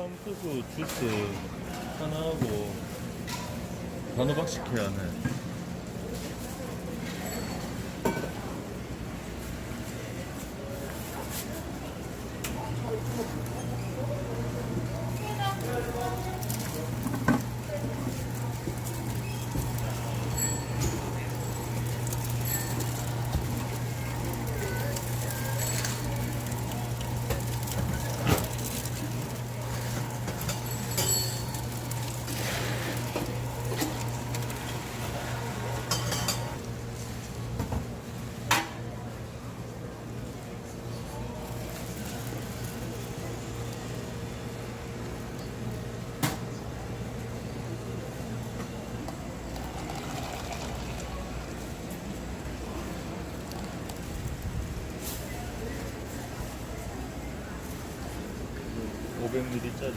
팜크수 주스 하나하고 단호박 시켜야 하 500ml짜리.